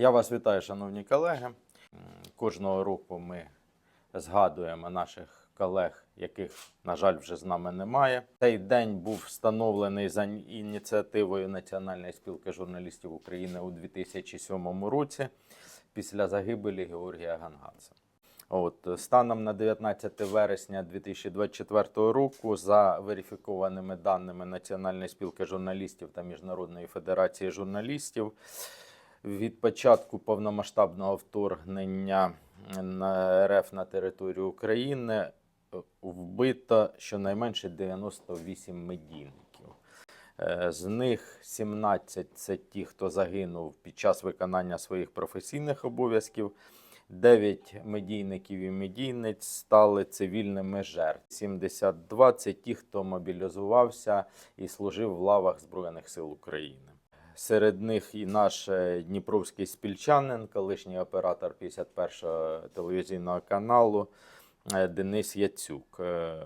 Я вас вітаю, шановні колеги. Кожного року ми згадуємо наших колег, яких, на жаль, вже з нами немає. Цей день був встановлений за ініціативою Національної спілки журналістів України у 2007 році після загибелі Георгія Гангаца. От станом на 19 вересня 2024 року, за верифікованими даними Національної спілки журналістів та Міжнародної федерації журналістів, від початку повномасштабного вторгнення РФ на територію України е, вбито щонайменше 98 медійників. Е, З них 17 це ті, хто загинув під час виконання своїх професійних обов'язків. 9 медійників і медійниць стали цивільними жертв. 72 це ті, хто мобілізувався і служив в лавах Збройних сил України. Серед них і наш е, дніпровський спільчанин, колишній оператор 51-го телевізійного каналу е, Денис Яцюк. Е,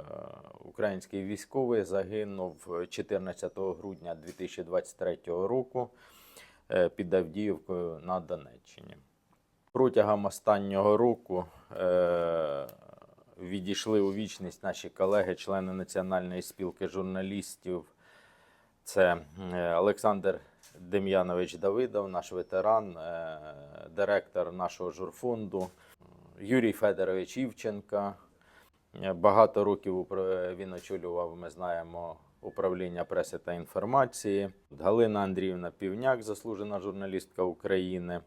Український військовий загинув 14 грудня 2023 року під Авдіївкою на Донеччині. Протягом останнього року відійшли у вічність наші колеги, члени Національної спілки журналістів. Це Олександр Дем'янович Давидов, наш ветеран, е, директор нашого журфонду, Юрій Федорович Івченка. Е, Багато років він очолював, ми знаємо, управління преси та інформації. Галина Андріївна Півняк, заслужена журналістка України.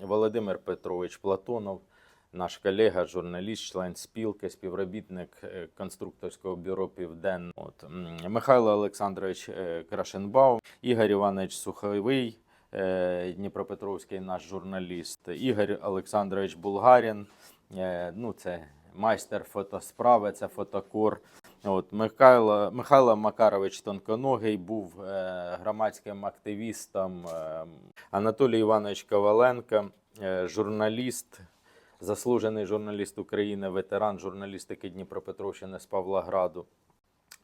Володимир Петрович Платонов, наш колега, журналіст, член спілки, співробітник е, конструкторського бюро Південно. От. Михайло Олександрович е, Крашенбаум, Ігор Іванович Суховий, е, Дніпропетровський наш журналіст, Ігор Олександрович Булгарін, ну це майстер фотосправи, це фотокор. От Михайло, Михайло Макарович Тонконогий був громадським активістом. Е, Анатолій Іванович Коваленко, журналіст, заслужений журналіст України, ветеран журналістики Дніпропетровщини з Павлограду.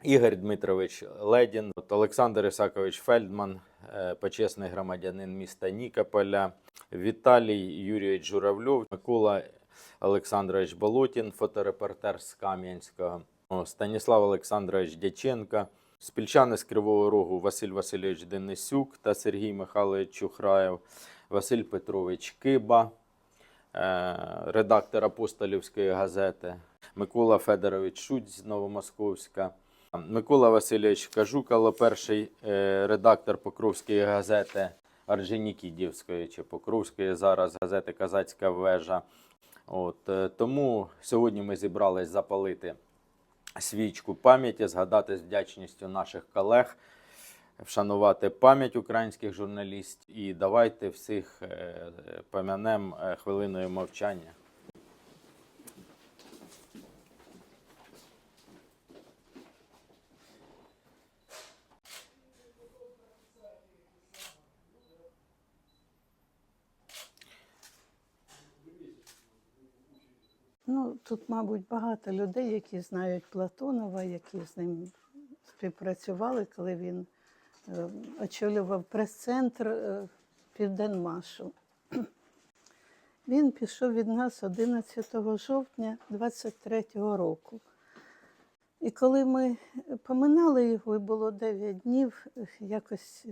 Ігор Дмитрович Ледін, Олександр Ісакович Фельдман, е, почесний громадянин міста Нікополя, Віталій Юрійович Журавльов, Микола Олександрович Болотін, фоторепортер з Кам'янського, Станіслав Олександрович Дяченко, спільчани з Кривого Рогу Василь Васильович Денисюк та Сергій Михайлович Чухраєв, Василь Петрович Киба, редактор Апостолівської газети, Микола Федорович Шуть з Новомосковська, Микола Васильович Кажукало, перший е, редактор Покровської газети Орджонікідівської чи Покровської зараз газети Казацька вежа. От, е, тому сьогодні ми зібрались запалити свічку пам'яті, згадати з вдячністю наших колег, вшанувати пам'ять українських журналістів і давайте всіх е, помянемо е, хвилиною мовчання. Ну, тут, мабуть, багато людей, які знають Платонова, які з ним співпрацювали, коли він очолював прес-центр е, Південмашу. Він пішов від нас 11 жовтня 23-го року. І коли ми поминали його, і було 9 днів, якось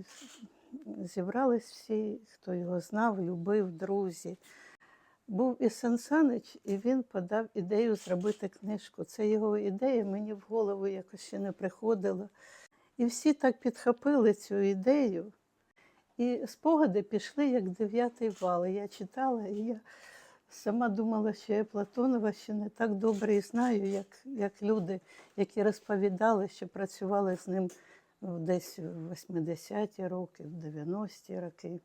зібрались всі, хто його знав, любив, друзі. Був і Сан Санич, і він подав ідею зробити книжку. Це його ідея, мені в голову якось ще не приходила. І всі так підхопили цю ідею. І спогади пішли як дев'ятий вал. Я читала, і я сама думала, що я Платонова ще не так добре і знаю, як, як люди, які розповідали, що працювали з ним ну, десь в 80-ті роки, в 90-ті роки.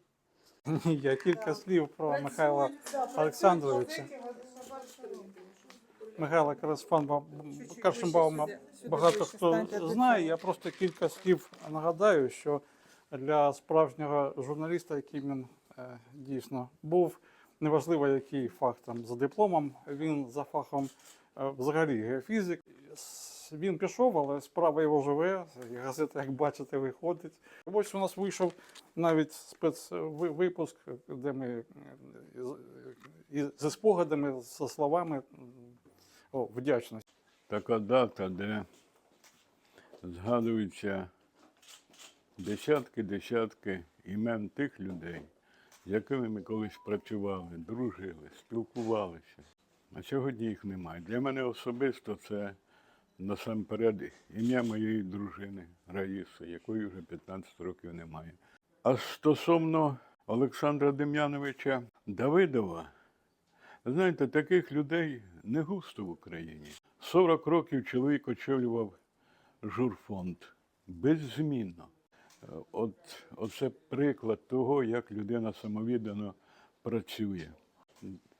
Я кілька слів про Михайла Олександровича. Михайла Карашпан- Каршенбаума багато хто знає. Я просто кілька слів нагадаю, що для справжнього журналіста, яким він е, дійсно був, неважливо, який фах там за дипломом, він за фахом е, взагалі геофізик. Він пішов, але справа його живе. Газета, як бачите, виходить. Ось у нас вийшов навіть спецвипуск, де ми е, зі спогадами, зі словами о, вдячності. така дата, де згадуються десятки-десятки імен тих людей, з якими ми колись працювали, дружили, спілкувалися. А сьогодні їх немає. Для мене особисто це насамперед ім'я моєї дружини Раїси, якої вже 15 років немає. А стосовно Олександра Дем'яновича Давидова, Знаєте, таких людей не густо в Україні. 40 років чоловік очолював журфонд беззмінно. Е, От, оце приклад того, як людина самовіддано працює.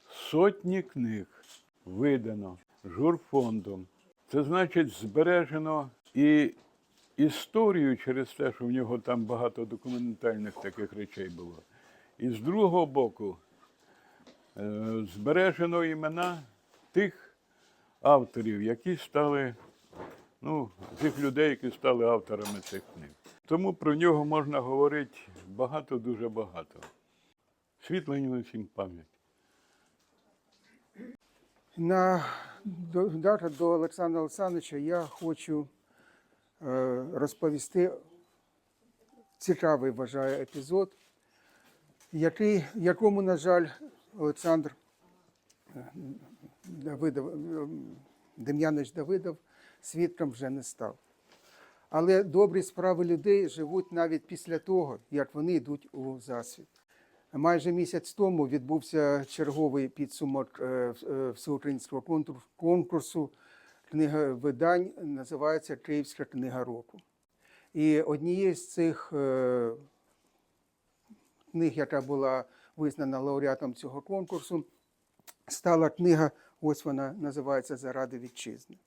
Сотні книг видано журфондом. Це значить, збережено і історію через те, що в нього там багато документальних таких речей було. І з другого боку, збережено імена тих авторів, які стали, ну, тих людей, які стали авторами цих книг. Тому про нього можна говорити багато, дуже багато. Світла всім пам'ять. На дата до Олександра Олександровича я хочу е, розповісти цікавий вважаю епізод, який, якому, на жаль, Олександр е, Давидов, е, Дем'янович Давидов свідком вже не став. Але добрі справи людей живуть навіть після того, як вони йдуть у засвіт. Майже місяць тому відбувся черговий підсумок е, всеукраїнського конкурсу книга видань, називається Київська книга року. І однією з цих книг, яка була визнана лауреатом цього конкурсу, стала книга, ось вона називається Заради вітчизни.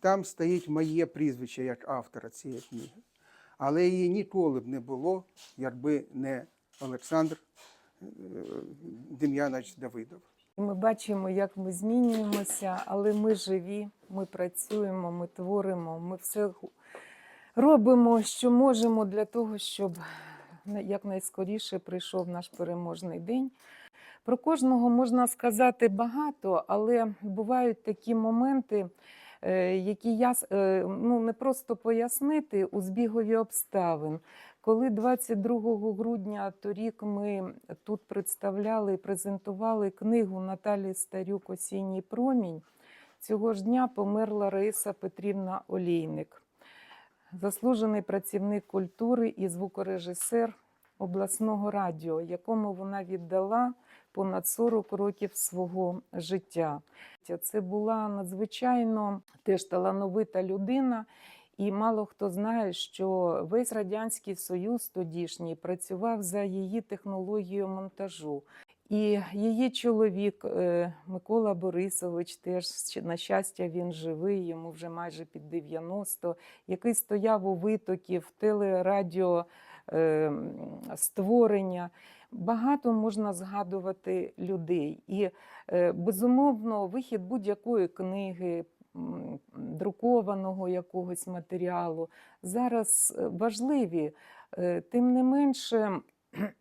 Там стоїть моє прізвище як автора цієї книги. Але її ніколи б не було, якби не Олександр е, Дем'янович Давидов. Ми бачимо, як ми змінюємося, але ми живі, ми працюємо, ми творимо, ми все робимо, що можемо для того, щоб якнайскоріше прийшов наш переможний день. Про кожного можна сказати багато, але бувають такі моменти, е, які я е, ну, не просто пояснити у збігові обставин. Коли 22 грудня торік ми тут представляли і презентували книгу Наталі Старюк Осінній промінь, цього ж дня померла Раїса Петрівна Олійник, заслужений працівник культури і звукорежисер обласного радіо, якому вона віддала понад 40 років свого життя. Це була надзвичайно теж талановита людина. І мало хто знає, що весь радянський союз тодішній працював за її технологією монтажу. І її чоловік е, Микола Борисович, теж на щастя, він живий, йому вже майже під 90, який стояв у витоків телерадіо е, створення. Багато можна згадувати людей. І е, безумовно, вихід будь-якої книги, друкованого якогось матеріалу зараз важливі. Тим не менше,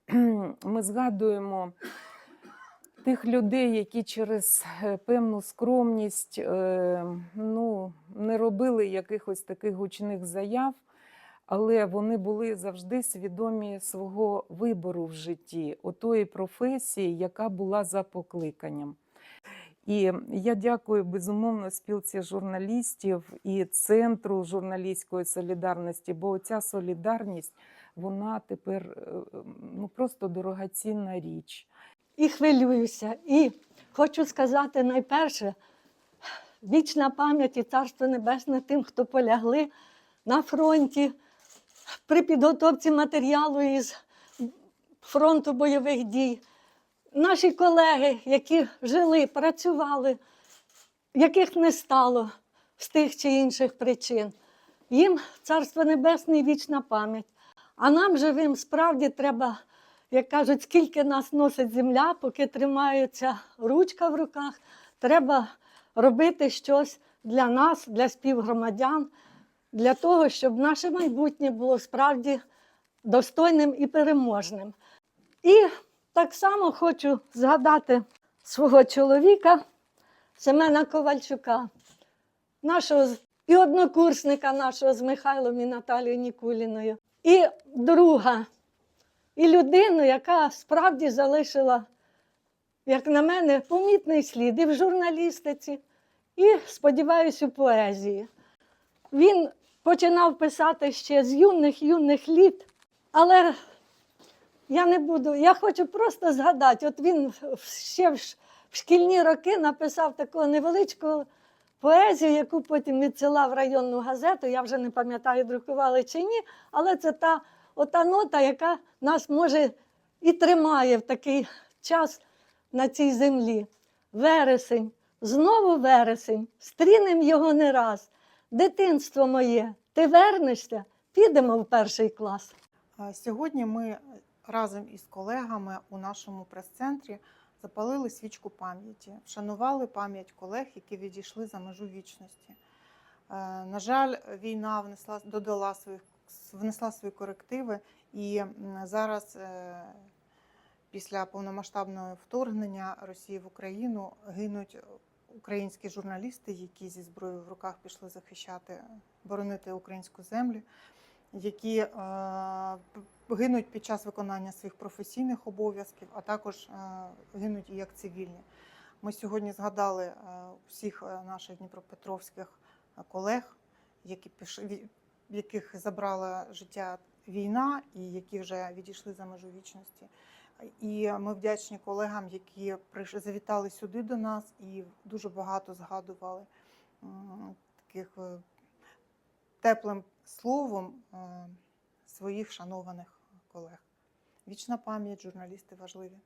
ми згадуємо тих людей, які через е, певну скромність е, ну, не робили якихось таких гучних заяв, але вони були завжди свідомі свого вибору в житті, отої професії, яка була за покликанням. І я дякую безумовно спілці журналістів і центру журналістської солідарності, бо ця солідарність вона тепер е, ну просто дорогоцінна річ. І хвилююся. І хочу сказати найперше, вічна пам'ять і царство небесне тим, хто полягли на фронті при підготовці матеріалу із фронту бойових дій. Наші колеги, які жили, працювали, яких не стало з тих чи інших причин. Їм царство небесне і вічна пам'ять. А нам живим справді треба як кажуть, скільки нас носить земля, поки тримається ручка в руках, треба робити щось для нас, для співгромадян, для того, щоб наше майбутнє було справді достойним і переможним. І так само хочу згадати свого чоловіка Семена Ковальчука, нашого і однокурсника нашого з Михайлом і Наталією Нікуліною, і друга, і людину, яка справді залишила, як на мене, помітний слід і в журналістиці, і, сподіваюся, у поезії. Він починав писати ще з юних юних літ, але я не буду. Я хочу просто згадати. От він ще в шкільні роки написав таку невеличку поезію, яку потім відсилав районну газету. Я вже не пам'ятаю, друкували чи ні, але це та ота нота, яка нас може і тримає в такий час на цій землі. Вересень, знову вересень, стрінем його не раз. Дитинство моє, ти вернешся, підемо в перший клас. Сьогодні ми разом із колегами у нашому прес-центрі запалили свічку пам'яті, вшанували пам'ять колег, які відійшли за межу вічності. Е, На жаль, війна внесла, додала своїх, внесла свої корективи, і зараз, е, після повномасштабного вторгнення Росії в Україну, гинуть українські журналісти, які зі зброєю в руках пішли захищати, боронити українську землю які е, гинуть під час виконання своїх професійних обов'язків, а також е, гинуть і як цивільні. Ми сьогодні згадали всіх наших дніпропетровських колег, які піш... ві- яких забрала життя війна і які вже відійшли за межу вічності. І ми вдячні колегам, які прийшли, завітали сюди до нас і дуже багато згадували таких е, теплим словом е, своїх шанованих колег. Вічна пам'ять, журналісти важливі.